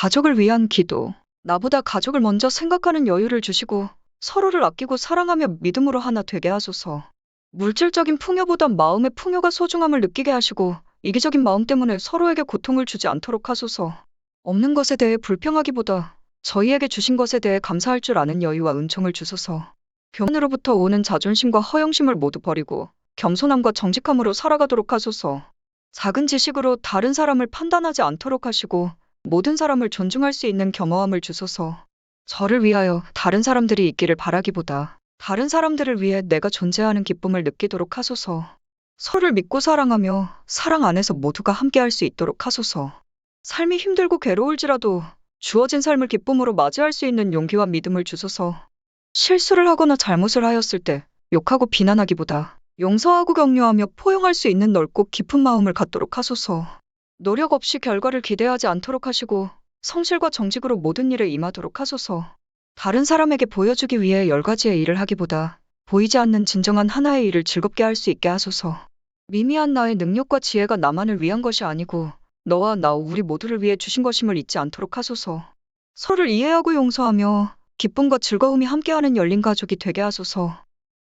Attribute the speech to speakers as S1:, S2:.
S1: 가족을 위한 기도. 나보다 가족을 먼저 생각하는 여유를 주시고 서로를 아끼고 사랑하며 믿음으로 하나 되게 하소서. 물질적인 풍요보다 마음의 풍요가 소중함을 느끼게 하시고 이기적인 마음 때문에 서로에게 고통을 주지 않도록 하소서. 없는 것에 대해 불평하기보다 저희에게 주신 것에 대해 감사할 줄 아는 여유와 은총을 주소서. 교만으로부터 오는 자존심과 허영심을 모두 버리고 겸손함과 정직함으로 살아가도록 하소서. 작은 지식으로 다른 사람을 판단하지 않도록 하시고 모든 사람을 존중할 수 있는 겸허함을 주소서. 저를 위하여 다른 사람들이 있기를 바라기보다 다른 사람들을 위해 내가 존재하는 기쁨을 느끼도록 하소서. 서로를 믿고 사랑하며 사랑 안에서 모두가 함께할 수 있도록 하소서. 삶이 힘들고 괴로울지라도 주어진 삶을 기쁨으로 맞이할 수 있는 용기와 믿음을 주소서. 실수를 하거나 잘못을 하였을 때 욕하고 비난하기보다 용서하고 격려하며 포용할 수 있는 넓고 깊은 마음을 갖도록 하소서. 노력 없이 결과를 기대하지 않도록 하시고 성실과 정직으로 모든 일에 임하도록 하소서. 다른 사람에게 보여주기 위해 열 가지의 일을 하기보다 보이지 않는 진정한 하나의 일을 즐겁게 할 수 있게 하소서. 미미한 나의 능력과 지혜가 나만을 위한 것이 아니고 너와 나 우리 모두를 위해 주신 것임을 잊지 않도록 하소서. 서로를 이해하고 용서하며 기쁨과 즐거움이 함께하는 열린 가족이 되게 하소서.